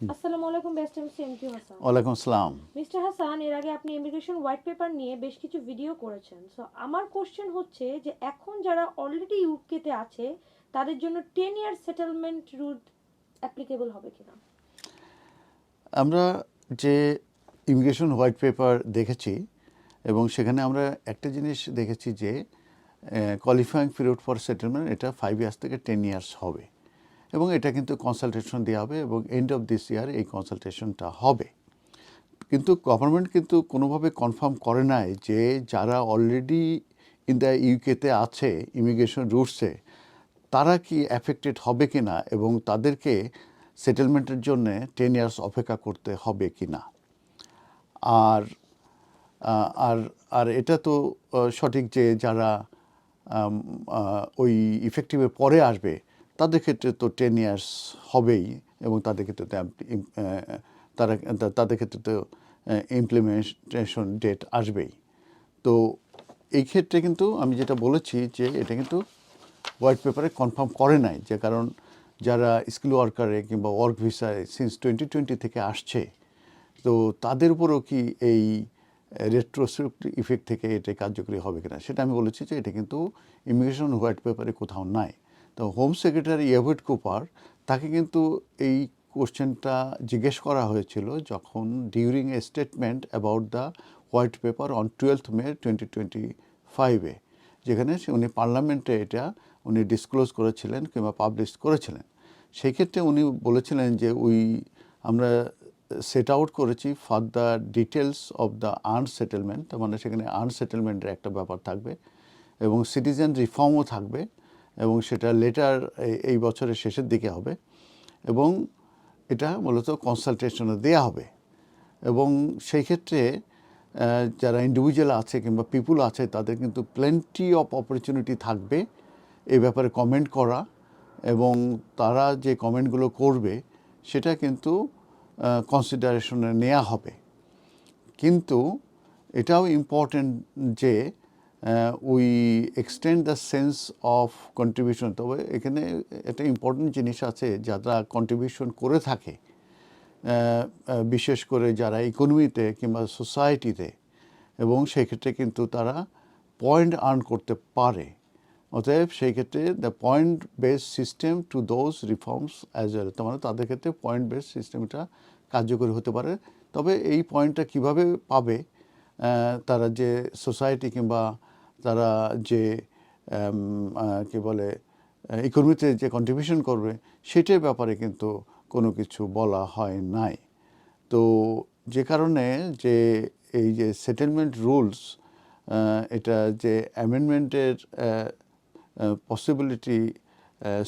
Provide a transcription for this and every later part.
আসসালামু আলাইকুম best M C Q Hasan ওয়ালাইকুম আসসালাম। মিস্টার হাসান এর আগে আপনি ইমিগ্রেশন হোয়াইট পেপার নিয়ে বেশ কিছু ভিডিও করেছেন। সো আমার কোশ্চেন হচ্ছে যে এখন যারা অলরেডি ইউকেতে আছে তাদের জন্য ten year settlement route applicable হবে কিনা? আমরা যে ইমিগ্রেশন হোয়াইট পেপার দেখেছি এবং সেখানে আমরা একটা জিনিস দেখেছি যে কোয়ালিফাইং পিরিয়ড ফর সেটেলমেন্ট এটা ফাইভ ইয়ার্স থেকে টেন ইয়ার্স হবে। এবং এটা কিন্তু কনসালটেশন দেওয়া হবে এবং এন্ড অফ দিস ইয়ার এই কনসালটেশনটা হবে। কিন্তু গভর্নমেন্ট কিন্তু কোনোভাবে কনফার্ম করে নাই যে যারা অলরেডি ইন দ্য ইউকেতে আছে ইমিগ্রেশন রুটসে তারা কি অ্যাফেক্টেড হবে কি না এবং তাদেরকে সেটেলমেন্টের জন্য টেন ইয়ার্স অপেক্ষা করতে হবে কি না আর আর আর এটা তো সঠিক যে যারা ওই ইফেক্টিভের পরে আসবে তাদের ক্ষেত্রে তো টেন ইয়ার্স হবেই এবং তাদের ক্ষেত্রে তো, তারা, তাদের ক্ষেত্রে তো ইমপ্লিমেন্টেশন ডেট আসবেই। তো এই ক্ষেত্রে কিন্তু আমি যেটা বলেছি যে এটা কিন্তু হোয়াইট পেপারে কনফার্ম করে নাই যে কারণ যারা স্কিল ওয়ার্কারে কিংবা ওয়ার্ক ভিসায় সিন্স টোয়েন্টি টোয়েন্টি থেকে আসছে, তো তাদের উপরও কি এই রেট্রোস্পেক্ট ইফেক্ট থেকে এটা কার্যকরী হবে কিনা সেটা আমি বলেছি যে এটা কিন্তু ইমিগ্রেশন হোয়াইট পেপারে কোথাও নাই। তো হোম সেক্রেটারি ইয়েভেট কুপার তাকে কিন্তু এই কোশ্চেনটা জিজ্ঞেস করা হয়েছিল যখন during a statement about the white paper on twelfth May twenty twenty ফাইভে যেখানে উনি পার্লামেন্টে এটা উনি ডিসক্লোজ করেছিলেন কিংবা পাবলিশ করেছিলেন। সেই ক্ষেত্রে উনি বলেছিলেন যে উই আমরা সেট আউট করেছি for the details of the earn settlement তার মানে সেখানে আর্ন সেটেলমেন্টের একটা ব্যাপার থাকবে এবং সিটিজেন রিফর্মও থাকবে। এবং সেটা লেটার এই বছরের শেষের দিকে হবে এবং এটা মূলত কনসালটেশনে দেয়া হবে। এবং সেই ক্ষেত্রে যারা ইন্ডিভিজুয়াল আছে কিংবা পিপুল আছে, তাদের কিন্তু প্লেন্টি অফ অপরচুনিটি থাকবে এই ব্যাপারে কমেন্ট করা এবং তারা যে কমেন্টগুলো করবে, সেটা কিন্তু কনসিডারেশনে নেওয়া হবে। কিন্তু এটাও ইম্পর্টেন্ট যে we extend the sense of contribution তবে এখানে একটা ইম্পর্টেন্ট জিনিস আছে, যারা কন্ট্রিবিউশন করে থাকে বিশেষ করে যারা ইকোনমিতে কিংবা সোসাইটিতে এবং সেক্ষেত্রে কিন্তু তারা পয়েন্ট আর্ন করতে পারে। অতএব সেই ক্ষেত্রে the point base system to those reforms as well তার মানে তাদের ক্ষেত্রে পয়েন্ট বেস সিস্টেমটা কার্যকরী হতে পারে। তবে এই পয়েন্টটা কীভাবে পাবে তারা যে সোসাইটি কিংবা তারা যে কি বলে ইকোনমিতে যে কন্ট্রিবিউশন করবে, সেটার ব্যাপারে কিন্তু কোনো কিছু বলা হয় নাই। তো যে কারণে যে এই যে সেটেলমেন্ট রুলস এটা যে অ্যামেন্ডমেন্টের পসিবিলিটি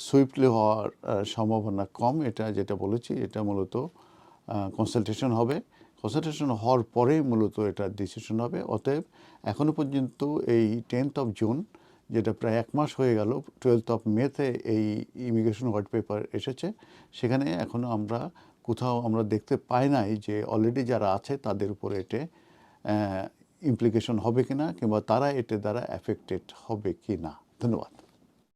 সুইফটলি হওয়ার সম্ভাবনা কম, এটা যেটা বলেছি, এটা মূলত কনসালটেশন হবে। কনসালটেশন হওয়ার পরেই মূলত এটা ডিসিশন হবে। অতএব এখনও পর্যন্ত এই টেন্থ অফ জুন যেটা প্রায় এক মাস হয়ে গেল টুয়েলথ অফ মেতে এই ইমিগ্রেশন হোয়াইট পেপার এসেছে। সেখানে এখনও আমরা কোথাও আমরা দেখতে পাই নাই যে অলরেডি যারা আছে তাদের উপরে এতে ইমপ্লিকেশন হবে কি না কিংবা তারা এতে দ্বারা অ্যাফেক্টেড হবে কি না ধন্যবাদ।